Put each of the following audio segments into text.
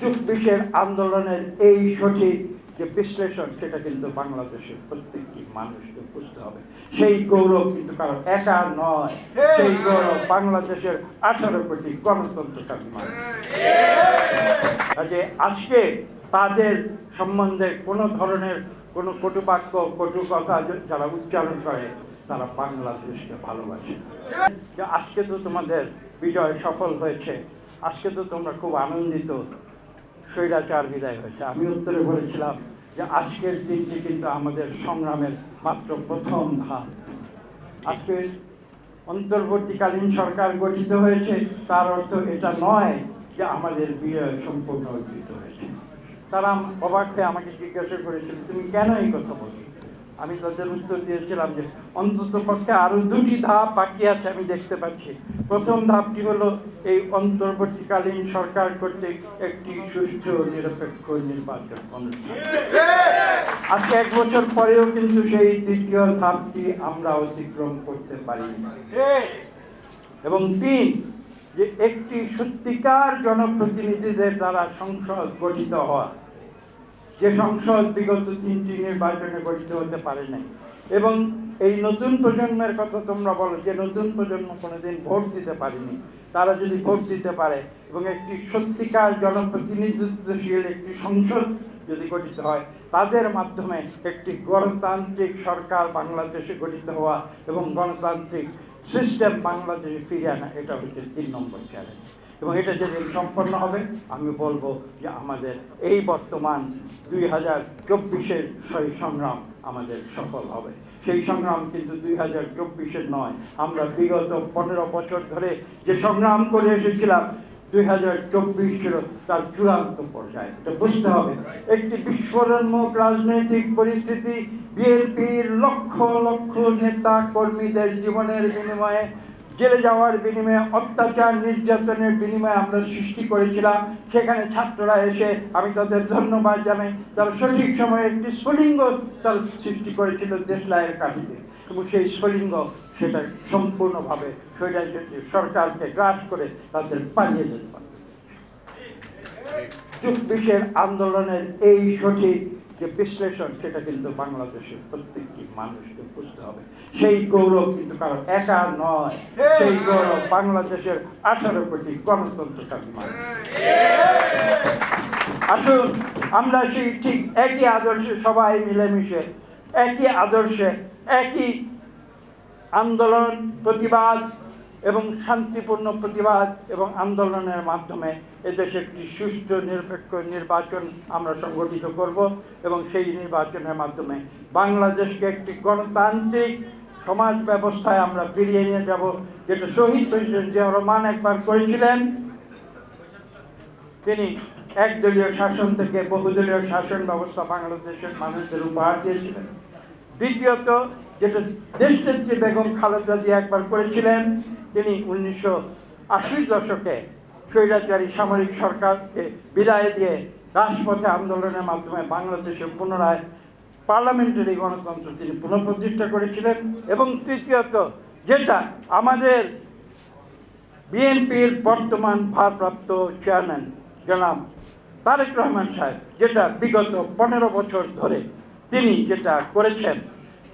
চব্বিশের আন্দোলনের এই সঠিক যে বিশ্লেষণ, সেটা কিন্তু বাংলাদেশের প্রত্যেকটি মানুষকে বুঝতে হবে। সেই গৌরব কিন্তু কারও একা নয়। সেই গৌরব বাংলাদেশের আঠারো কোটি গণতন্ত্রকামী মানুষ। কাজে আজকে তাদের সম্বন্ধে কোনো ধরনের কোনো কটুবাক্য, কটু কথা যারা উচ্চারণ করে, তারা বাংলাদেশকে ভালোবাসে। আজকে তো তোমাদের বিজয় সফল হয়েছে। আজকে তো তোমরা খুব আনন্দিত। স্বৈরাচার বিদায় হয়েছে। আমি উত্তরে বলেছিলাম যে আজকের দিনটি কিন্তু আমাদের সংগ্রামের মাত্র প্রথম ধাপ। আজকে অন্তর্বর্তীকালীন সরকার গঠিত হয়েছে, তার অর্থ এটা নয় যে আমাদের বিজয় সম্পূর্ণ অর্জিত হয়েছে। তারা অবাক হয়ে আমাকে জিজ্ঞাসা করেছিল, তুমি কেন এই কথা বলছো? আমি তাদের উত্তর দিয়েছিলাম যে অন্তত পক্ষে আরও দুটি ধাপ বাকি আছে, আমি দেখতে পাচ্ছি। প্রথম ধাপটি হলো এই অন্তর্বর্তীকালীন সরকার কর্তৃক একটি সুষ্ঠু নিরপেক্ষ নির্বাচন আজকে এক বছর পরেও কিন্তু সেই দ্বিতীয় ধাপটি আমরা অতিক্রম করতে পারি এবং তিন, যে একটি সত্যিকার জনপ্রতিনিধিদের দ্বারা সংসদ গঠিত হওয়া। যে সংসদ বিগত তিনটি নির্বাচনে গঠিত হতে পারে নাই। এবং এই নতুন প্রজন্মের কথা তোমরা বলো, যে নতুন প্রজন্ম কোনোদিন ভোট দিতে পারেনি। তারা যদি ভোট দিতে পারে এবং একটি সত্যিকার জনপ্রতিনিধিত্বশীল একটি সংসদ যদি গঠিত হয়, তাদের মাধ্যমে একটি গণতান্ত্রিক সরকার বাংলাদেশে গঠিত হওয়া এবং গণতান্ত্রিক সিস্টেম বাংলাদেশে ফিরে আনা, এটা হচ্ছে তিন নম্বর চ্যালেঞ্জ এবং এটা যেদিন সম্পন্ন হবে, আমি বলব যে আমাদের এই বর্তমান দুই হাজার চব্বিশের সেই সংগ্রাম আমাদের সফল হবে। সেই সংগ্রাম কিন্তু দুই হাজার চব্বিশের নয়। আমরা বিগত পনেরো বছর ধরে যে সংগ্রাম করে এসেছিলাম, দুই হাজার চব্বিশ ছিল তার চূড়ান্ত পর্যায়ে। এটা বুঝতে হবে। একটি বিস্ফোরণমুখ রাজনৈতিক পরিস্থিতি, বিএনপির লক্ষ লক্ষ নেতা কর্মীদের জীবনের বিনিময়ে জেলে যাওয়ার বিনিময়ে, অত্যাচার, নির্যাতনের বিনিময়ে আমরা সৃষ্টি করেছিলাম। সেখানে ছাত্ররা এসে, আমি তাদের ধন্যবাদ জানাই। তারা সঠিক সময়ে একটি স্ফুলিঙ্গ তার সৃষ্টি করেছিল দেশলাইয়ের কাঠিতে। এবং সেই স্ফুলিঙ্গ সেটা সম্পূর্ণভাবে স্বৈরাচার সরকারকে গ্রাস করে তাদের পালিয়ে যেতে পারে। চব্বিশের আন্দোলনের এই সঠিক যে বিশ্লেষণ, সেটা কিন্তু বাংলাদেশের প্রত্যেকটি মানুষকে বুঝতে হবে। সেই গৌরব কিন্তু কারও একা নয়। সেই গৌরব বাংলাদেশের আঠারো কোটি গণতন্ত্রকামী মানুষ। আসুন, আমরা সেই ঠিক একই আদর্শে সবাই মিলেমিশে, একই আদর্শে, একই আন্দোলন, প্রতিবাদ এবং শান্তিপূর্ণ প্রতিবাদ এবং আন্দোলনের মাধ্যমে এদেশে একটি সুষ্ঠু নিরপেক্ষ নির্বাচন আমরা সংগঠিত করব এবং সেই নির্বাচনের মাধ্যমে বাংলাদেশকে একটি গণতান্ত্রিক সমাজ ব্যবস্থায় আমরা ফিরিয়ে নিয়ে যাব, যেটা শহীদ প্রেসিডেন্ট জিয়া রহমান একবার করেছিলেন। তিনি একদলীয় শাসন থেকে বহুদলীয় শাসন ব্যবস্থা বাংলাদেশের মানুষদের উপহার দিয়েছিলেন। দ্বিতীয়ত যেটা দেশনেত্রী বেগম খালেদা জিয়া একবার করেছিলেন, তিনি উনিশশো আশির দশকে স্বৈরাচারী সামরিক সরকারকে বিদায় দিয়ে রাজপথে আন্দোলনের মাধ্যমে বাংলাদেশে পুনরায় পার্লামেন্টারি গণতন্ত্র তিনি পুনঃপ্রতিষ্ঠা করেছিলেন এবং তৃতীয়ত যেটা আমাদের বিএনপির বর্তমান ভারপ্রাপ্ত চেয়ারম্যান জনাব তারেক রহমান সাহেব, যেটা বিগত পনেরো বছর ধরে তিনি যেটা করেছেন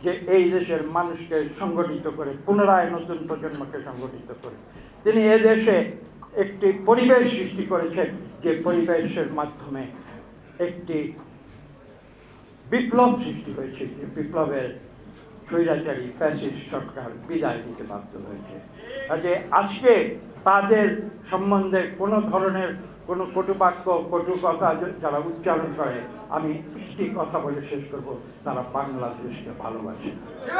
যে এই দেশের মানুষকে সংগঠিত করে, পুনরায় নতুন প্রজন্মকে সংগঠিত করে। তিনি এ দেশে একটি পরিবেশ সৃষ্টি করেছেন, যে পরিবেশের মাধ্যমে একটি বিপ্লব সৃষ্টি হয়েছে। বিপ্লবের স্বৈরাচারী, ফ্যাসিস্ট সরকার বিদায় দিতে বাধ্য হয়েছে কাজে আজকে তাদের সম্বন্ধে কোনো ধরনের কোনো কটুবাক্য কটু কথা যারা উচ্চারণ করে, আমি একটি কথা বলে শেষ করব, তারা বাংলাদেশকে ভালোবাসে।